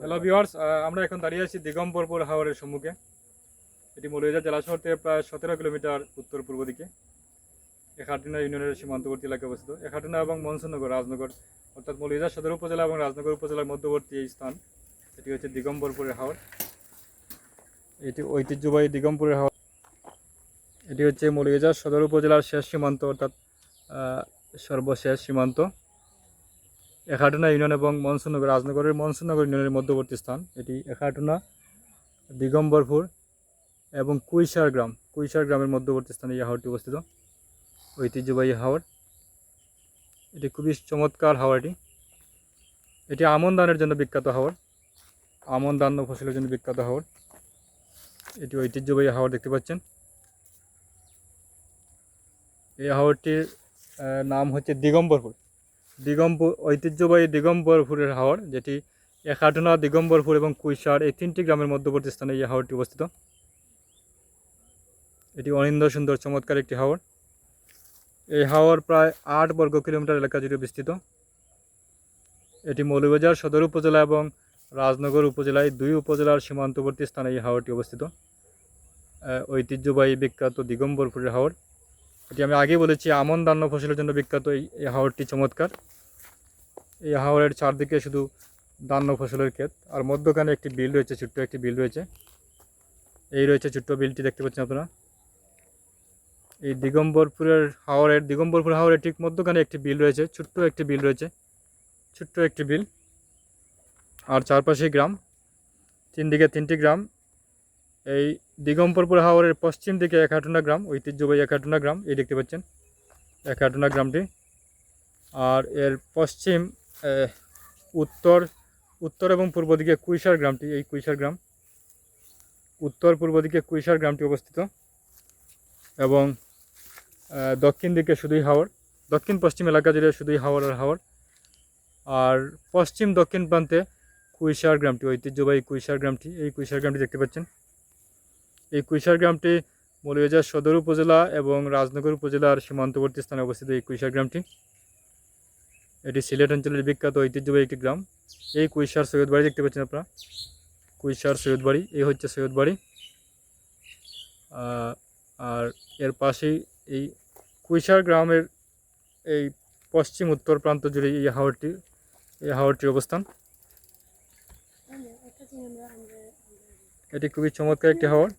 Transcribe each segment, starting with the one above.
Hello viewers আমরা এখন দাঁড়িয়ে আছি দিগম্বরপুর হাওরের সম্মুখে। এটি মৌলিয়া জেলা শহর থেকে প্রায় সতেরো কিলোমিটার উত্তর পূর্ব দিকে। এখাটুনা ইউনিয়নের সীমান্তবর্তী এলাকায় অবস্থিত। এখাটুনা এবং মনসুনগর রাজনগর, অর্থাৎ মৌলিয়া সদর উপজেলা এবং রাজনগর উপজেলার মধ্যবর্তী এই স্থান। এটি হচ্ছে দিগম্বরপুরের হাওর। এটি ঐতিহ্যবাহী দিগম্বরের হাওর। এটি হচ্ছে মৌলিয়া সদর উপজেলার শেষ সীমান্ত, অর্থাৎ সর্বশেষ সীমান্ত। এখাটুনা ইউনিয়ন এবং মনসুনগর রাজনগরের মনসুনগর ইউনিয়নের মধ্যবর্তী স্থান। এটি এখাটুনা দিগম্বরপুর এবং কুইশার গ্রাম। কুইশার গ্রামের মধ্যবর্তী স্থানে এই হাওরটি অবস্থিত। ঐতিহ্যবাহী হাওর। এটি খুবই চমৎকার হাওয়াটি এটি। আমন ধানের জন্য বিখ্যাত হাওর। আমন ধান ফসলের জন্য বিখ্যাত হাওর। এটি ঐতিহ্যবাহী হাওর দেখতে পাচ্ছেন। এই হাওরটির নাম হচ্ছে দিগম্বরপুর। দিগম্বর, ঐতিহ্যবাহী দিগম্বরপুরের হাওর যেটি একাটনা দিগম্বরপুর এবং কুইসার এই তিনটি গ্রামের মধ্যবর্তী স্থানে এই হাওরটি অবস্থিত। এটি অনিন্দ সুন্দর চমৎকার একটি হাওর এই হাওর প্রায় আট বর্গ কিলোমিটার এলাকা জুড়ে বিস্তৃত। এটি মৌলবাজার সদর উপজেলা এবং রাজনগর উপজেলায় দুই উপজেলার সীমান্তবর্তী স্থানে এই হাওরটি অবস্থিত। ঐতিহ্যবাহী বিখ্যাত দিগম্বরপুরের হাওর এটি আমি আগে বলেছি, আমন ধান্য ফসলের জন্য বিখ্যাত এই হাওরটি চমৎকার। এই হাওরের চারদিকে শুধু ধান্য ফসলের ক্ষেত, আর মধ্যখানে একটি বিল রয়েছে, ছোট্ট একটি বিল রয়েছে। এই রয়েছে ছোট্ট বিলটি, দেখতে পাচ্ছেন আপনারা। এই দিগম্বরপুরের হাওরের, দিগম্বরপুর হাওরের ঠিক মধ্যখানে একটি বিল রয়েছে, ছোট্ট একটি বিল রয়েছে, ছোট্ট একটি বিল। আর চারপাশে গ্রাম তিন দিকে তিনটি গ্রাম এই দিগম্বরপুর হাওরের পশ্চিম দিকে একাটুনা গ্রাম, ঐতিহ্যবাহী একাটুনা গ্রাম, এই দেখতে পাচ্ছেন? একাটুনা গ্রামটি। আর এর পশ্চিম উত্তর উত্তর এবং পূর্ব দিকে কুইসার গ্রামটি, এই কুইসার গ্রাম। উত্তর, পূর্ব দিকে কুইসার গ্রামটি অবস্থিত এবং দক্ষিণ দিকে শুধুই হাওর, দক্ষিণ পশ্চিম এলাকা জুড়ে শুধুই হাওর আর হাওর। আর পশ্চিম দক্ষিণ প্রান্তে কুইশার গ্রামটি, ঐতিহ্যবাহী কুইশার গ্রামটি, এই কুইশার গ্রামটি দেখতে পাচ্ছেন? এই কুইশার গ্রামটি মৌলভীবাজার সদর উপজেলা এবং রাজনগর উপজেলার সীমান্তবর্তী স্থানে অবস্থিত এই কুইশার গ্রামটি। এটি সিলেট অঞ্চলের বিখ্যাত ঐতিহ্যবাহী একটি গ্রাম। এই কুইশার সৈয়দ বাড়ি দেখতে পাচ্ছেন আপনারা। কুইশার সৈয়দ বাড়ি এই হচ্ছে সৈয়দ বাড়ি। আর এর পাশেই এই কুইসার গ্রামের এই পশ্চিম উত্তর প্রান্ত জুড়ে এই হাওরটি এই হাওরটির অবস্থান। এটি খুবই চমৎকার একটি হাওর।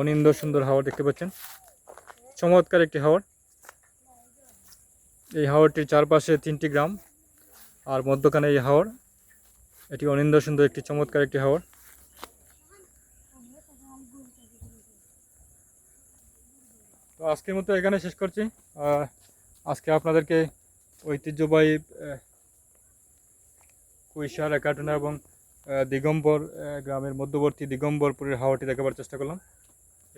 অনিন্দ সুন্দর হাওর দেখতে পাচ্ছেন। চমৎকার একটি হাওর এই হাওরটির চারপাশে তিনটি গ্রাম আর মধ্যখানে এই হাওর এটি অনিন্দ সুন্দর একটি চমৎকার একটি হাওর তো আজকের মতো এখানে শেষ করছি। আজকে আপনাদেরকে ঐতিহ্যবাহী কুইশার একাটুনা এবং দিগম্বর গ্রামের মধ্যবর্তী দিগম্বরপুরের হাওয়াটি দেখাবার চেষ্টা করলাম।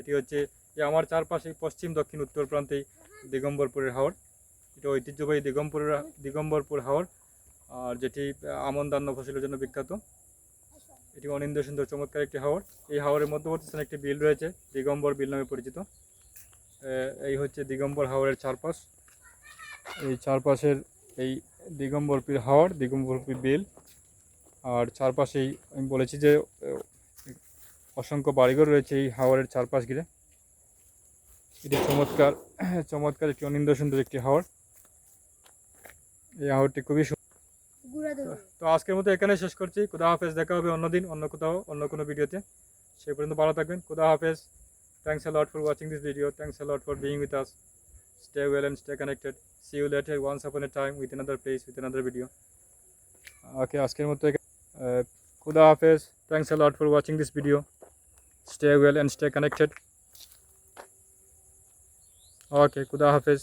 এটি হচ্ছে যে আমার চারপাশে পশ্চিম, দক্ষিণ, উত্তর প্রান্তে দিগম্বরপুরের হাওর। এটা ঐতিহ্যবাহী দিগম্বরের দিগম্বরপুর হাওর, আর যেটি আমন ধান্য ফসলের জন্য বিখ্যাত। এটি অনিন্দ সুন্দর চমৎকার একটি হাওর। এই হাওরের মধ্যবর্তী স্থানে একটি বিল রয়েছে, দিগম্বর বিল নামে পরিচিত। এই হচ্ছে দিগম্বর হাওরের চারপাশ। এই চারপাশের এই দিগম্বরপুর হাওড় দিগম্বরপুর বিল। আর চারপাশেই আমি বলেছি যে অসংখ্য বাড়িঘর রয়েছে এই হাওয়ারের চারপাশ ঘিরে। এটি চমৎকার চমৎকার একটি অনিন্দ সুন্দর একটি হাওয়ার এই হাওয়ারটি খুবই তো আজকের মতো এখানে শেষ করছি। কোদা হাফেজ দেখা হবে অন্যদিন অন্য কোথাও অন্য কোনো ভিডিওতে। সে পর্যন্ত ভালো থাকবেন। কোদা হাফেজ। Thanks a lot for watching this video thanks a lot for being with us stay well and stay connected see you let once upon a time with another place with another video okay আজকের মতো কোদা হাফেজ। Thanks a lot for watching this video stay well and stay connected okay খুদা হাফেজ